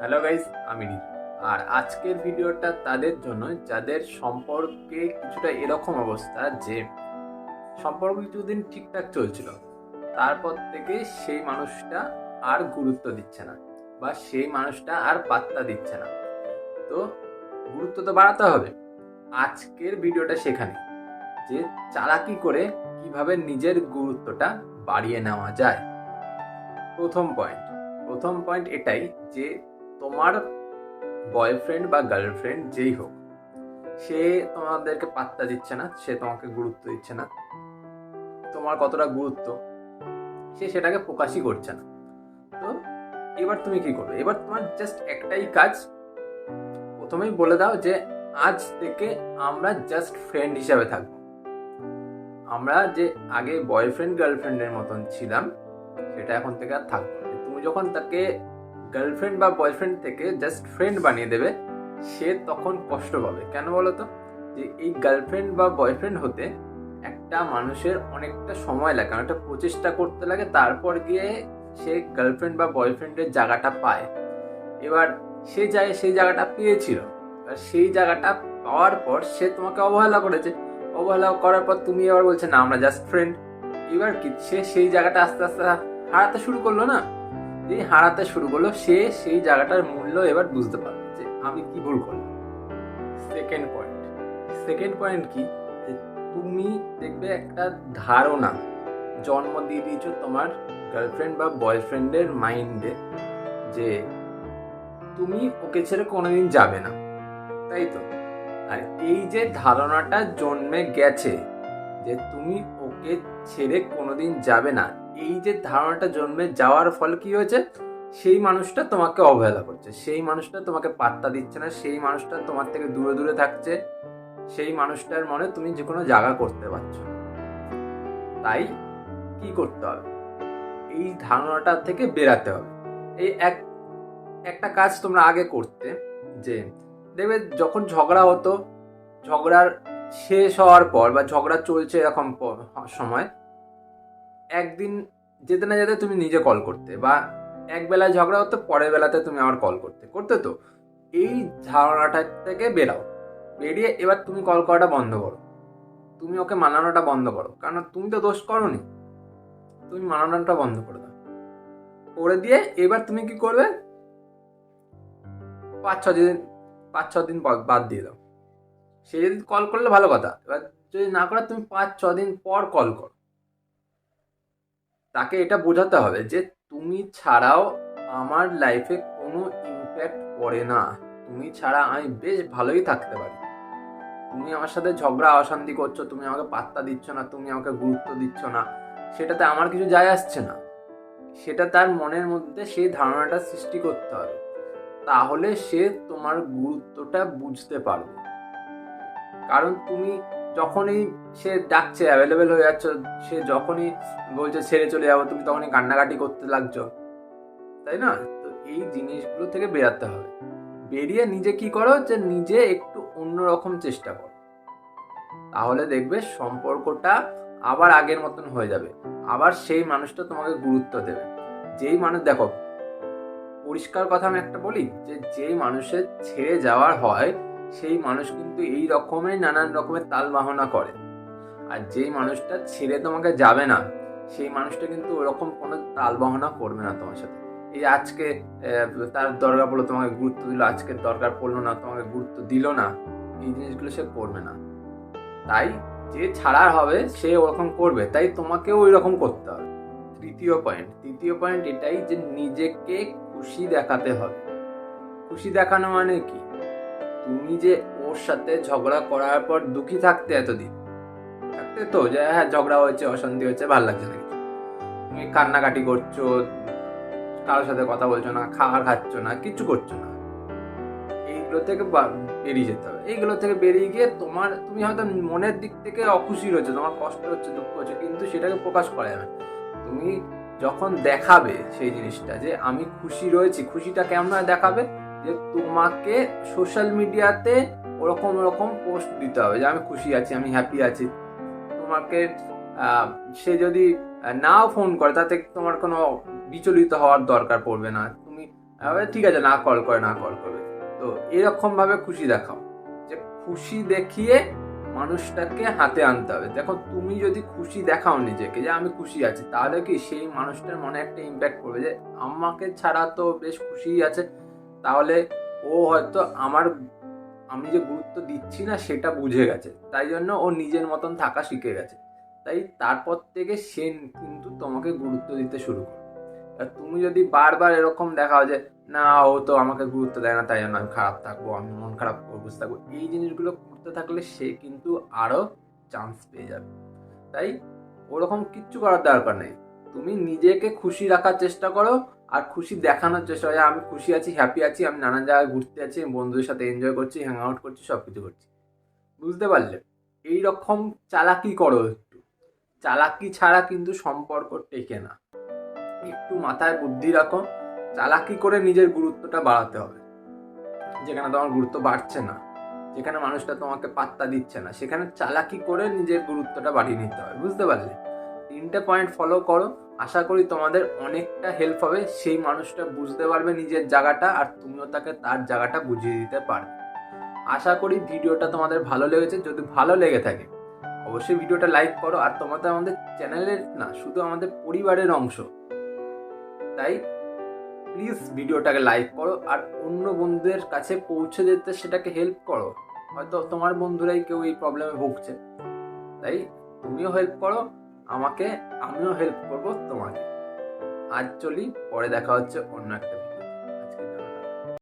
Hello guys আমি নীল। আর আজকের ভিডিওটা তাদের জন্য যাদের সম্পর্কে কিছুটা এরকম অবস্থা যে সম্পর্ক কিছুদিন ঠিকঠাক চলছিল, তারপর থেকে সেই মানুষটা আর গুরুত্ব দিচ্ছে না বা সেই মানুষটা আর পাত্তা দিচ্ছে না। তো গুরুত্ব তো বাড়াতে হবে। আজকের ভিডিওটা সেখানে, যে চালাকি করে কীভাবে নিজের গুরুত্বটা বাড়িয়ে নেওয়া যায়। প্রথম পয়েন্ট প্রথম পয়েন্ট এটাই যে তোমার বয়ফ্রেন্ড বা গার্লফ্রেন্ড যেই হোক, সে তোমাদেরকে পাত্তা দিচ্ছে না, সে তোমাকে গুরুত্ব দিচ্ছে না। তোমার কতটা গুরুত্ব, সে সেটাকে প্রকাশই করছে না। তো এবার তুমি কি করবে? এবার তোমার জাস্ট একটাই কাজ, প্রথমেই বলে দাও যে আজ থেকে আমরা জাস্ট ফ্রেন্ড হিসাবে থাকব। আমরা যে আগে বয়ফ্রেন্ড গার্লফ্রেন্ডের মতন ছিলাম, সেটা এখন থেকে আর থাকব তুমি যখন তাকে গার্লফ্রেন্ড বা বয়ফ্রেন্ড থেকে জাস্ট ফ্রেন্ড বানিয়ে দেবে, সে তখন কষ্ট পাবে। কেন বলো তো যে এই গার্লফ্রেন্ড বা বয়ফ্রেন্ড হতে একটা মানুষের অনেকটা সময় লাগে, অনেকটা প্রচেষ্টা করতে লাগে, তারপর গিয়ে সে গার্লফ্রেন্ড বা বয়ফ্রেন্ডের জায়গাটা পায়। এবার সে যায়, সেই জায়গাটা পেয়েছিল। আর সেই জায়গাটা পাওয়ার পর সে তোমাকে অবহেলা করেছে। অবহেলা করার পর তুমি আবার বলছে, না, আমরা জাস্ট ফ্রেন্ড এবার কি? সে সেই জায়গাটা আস্তে আস্তে হারাতে শুরু করল না? যেই হারাতে শুরু করল, সে সেই জায়গাটার মূল্য এবার বুঝতে পারবে যে আমি কি ভুল করলাম। সেকেন্ড পয়েন্ট সেকেন্ড পয়েন্ট কি? তুমি দেখবে একটা ধারণা জন্ম দিয়ে দিয়েছ তোমার গার্লফ্রেন্ড বা বয়ফ্রেন্ডের মাইন্ডে যে তুমি ওকে ছেড়ে কোনোদিন যাবে না। তাই তো? আর এই যে ধারণাটা জন্মে গেছে যে তুমি ওকে ছেড়ে কোনোদিন যাবে না এই যে ধারণাটা জন্মে যাওয়ার ফলে কি হয়েছে? সেই মানুষটা তোমাকে অবহেলা করছে। সেই মানুষটা তোমাকে পাত্তা দিচ্ছে না। সেই মানুষটা তোমার থেকে দূরে দূরে থাকছে। সেই মানুষটার মনে তুমি যে কোনো জায়গা করতে পারছ তাই কি করতে হবে? এই ধারণাটা থেকে বেরাতে হবে। এই এক, একটা কাজ তোমরা আগে করতে যে, দেখবে যখন ঝগড়া হতো, ঝগড়ার শেষ হওয়ার পর বা ঝগড়া চলছে এরকম সময় একদিন যেতে না যেতে তুমি নিজে কল করতে বা এক বেলায় ঝগড়া হতো, পরের বেলাতে তুমি আবার কল করতে। করতে তো? এই ধারণাটা থেকে বেরাও বেরিয়ে এবার তুমি কল করাটা বন্ধ করো। তুমি ওকে মানানোটা বন্ধ করো। কারণ তুমি তো দোষ করনি। তুমি মানানোটা বন্ধ করে দাও। করে দিয়ে এবার তুমি কি করবে? পাঁচ ছ দিন, পাঁচ ছ দিন বাদ দিয়ে দাও। সে যদি কল করলে ভালো কথা। এবার যদি না করে তুমি পাঁচ ছ দিন পর কল করো। তাকে এটা বোঝাতে হবে যে তুমি ছাড়াও আমার লাইফে কোনো ইম্প্যাক্ট পড়ে না। তুমি ছাড়া আমি বেশ ভালোই থাকতে পারি। তুমি আমার সাথে ঝগড়া, অশান্তি করছ, তুমি আমাকে পাত্তা দিচ্ছ না, তুমি আমাকে গুরুত্ব দিচ্ছ না, সেটাতে আমার কিছু যায় আসছে না। সেটা তার মনের মধ্যে সেই ধারণাটা সৃষ্টি করতে হবে। তাহলে সে তোমার গুরুত্বটা বুঝতে পারবে। কারণ তুমি যখনই সে ডাকছে অ্যাভেলেবেল হয়ে যাচ্ছ, সে যখনই বলছে, ছেড়ে চলে যাব, তুমি তখনই কান্নাকাটি করতে লাগছো। তাই না? তো এই জিনিসগুলো থেকে বেরাতে হবে। বেরিয়ে নিজে কি করো? যে নিজে একটু অন্যরকম চেষ্টা করো। তাহলে দেখবে সম্পর্কটা আবার আগের মতন হয়ে যাবে। আবার সেই মানুষটা তোমাকে গুরুত্ব দেবে। যেই মানুষ, দেখো, পরিষ্কার কথা আমি একটা বলি, যে যেই মানুষের ছেড়ে যাওয়ার হয় সেই মানুষ কিন্তু এই রকমের নানান রকমের তাল বাহনা করে। আর যেই মানুষটা ছেড়ে তোমাকে যাবে না, সেই মানুষটা কিন্তু ওরকম কোনো তাল বাহনা করবে না তোমার সাথে। এই আজকে তার দরকার পড়ল, তোমাকে গুরুত্ব দিল, আজকে দরকার পড়ল না, তোমাকে গুরুত্ব দিল না, এই জিনিসগুলো সে করবে না। তাই যে ছাড়ার হবে, সে ওরকম করবে, তাই তোমাকেও ওই রকম করতে হবে। তৃতীয় পয়েন্ট তৃতীয় পয়েন্ট এটাই যে নিজেকে খুশি দেখাতে হবে। খুশি দেখানো মানে কি? তুমি যে ওর সাথে ঝগড়া করার পর দুঃখী থাকতে এতদিন? থাকতে তো, যে হ্যাঁ ঝগড়া হয়েছে, অশান্তি হয়েছে, ভালো লাগছে না কিছু তুমি কান্নাকাটি করছ, কারোর সাথে কথা বলছো না খাবার খাচ্ছ না কিচ্ছু করছ না। এইগুলো থেকে বেরিয়ে যেতে হবে। এইগুলো থেকে বেরিয়ে গিয়ে তোমার, তুমি হয়তো মনের দিক থেকে অখুশি রয়েছে, তোমার কষ্ট হচ্ছে, দুঃখ হচ্ছে, কিন্তু সেটাকে প্রকাশ করা যাবে তুমি যখন দেখাবে সেই জিনিসটা, যে আমি খুশি রয়েছি, খুশিটা কেমন দেখাবে? যে তোমাকে সোশ্যাল মিডিয়াতে ওরকম ওরকম পোস্ট দিতে হবে, যে আমি খুশি আছি, আমি হ্যাপি আছি। তোমাকে সে যদি নাও ফোন করে, তাতে তোমার কোনো বিচলিত হওয়ার দরকার পড়বে না। তুমি ঠিক আছে, না কল করে, না কল করবে। তো এরকম ভাবে খুশি দেখাও। যে খুশি দেখিয়ে মানুষটাকে হাতে আনতে হবে। দেখো, তুমি যদি খুশি দেখাও নিজেকে, যে আমি খুশি আছি, তাহলে কি সেই মানুষটার মনে একটা ইম্প্যাক্ট করবে যে আমাকে ছাড়া তো বেশ খুশিই আছে। তাহলে ও হয়তো আমার, আমি যে গুরুত্ব দিচ্ছি না সেটা বুঝে গেছে। তাই জন্য ও নিজের মতন থাকা শিখে গেছে। তাই তারপর থেকে সে কিন্তু তোমাকে গুরুত্ব দিতে শুরু করে আর তুমি যদি বারবার এরকম দেখাও যে, না, ও তো আমাকে গুরুত্ব দেয় না, তাই জন্য আমি খারাপ থাকব, আমি মন খারাপ করব থাকব এই জিনিসগুলো করতে থাকলে সে কিন্তু আরও চান্স পেয়ে যাবে। তাই ওরকম কিচ্ছু করার দরকার নেই। তুমি নিজেকে খুশি রাখার চেষ্টা করো আর খুশি দেখানোর চেষ্টা করো যে আমি খুশি আছি হ্যাপি আছি, আমি নানান জায়গায় ঘুরতে আছি বন্ধুদের সাথে এনজয় করছি হ্যাং আউট করছি সব কিছু করছি। বুঝতে পারলে? এই রকম চালাকি করো একটু। চালাকি ছাড়া কিন্তু সম্পর্ক টেকে না। একটু মাথায় বুদ্ধি রাখো। চালাকি করে নিজের গুরুত্বটা বাড়াতে হবে। যেখানে তোমার গুরুত্ব বাড়ছে না, যেখানে মানুষটা তোমাকে পাত্তা দিচ্ছে না, সেখানে চালাকি করে নিজের গুরুত্বটা বাড়িয়ে নিতে হবে। বুঝতে পারলে? তিনটে পয়েন্ট ফলো করো। আশা করি তোমাদের অনেকটা হেল্প হবে, সেই মানুষটা বুঝতে পারবে নিজের জায়গাটা আর তুমিও তাকে তার জায়গাটা বুঝিয়ে দিতে পারবে। আশা করি ভিডিওটা তোমাদের ভালো লেগেছে, যদি ভালো লেগে থাকে, অবশ্যই ভিডিওটা লাইক করো আর তোমাদের আমাদের চ্যানেলের না, শুধু আমাদের পরিবারের অংশ। তাই প্লিজ ভিডিওটাকে লাইক করো আর অন্য বন্ধুদের কাছে পৌঁছে দিতে সেটাকে হেল্প করো। হয়তো তোমার বন্ধুরাই কেউ এই প্রবলেমে ভুগছে। তাই তুমিও হেল্প করো আমাকে আমিও হেল্প করব তোমাকে। আজ চলি পরে দেখা হচ্ছে অন্য একটা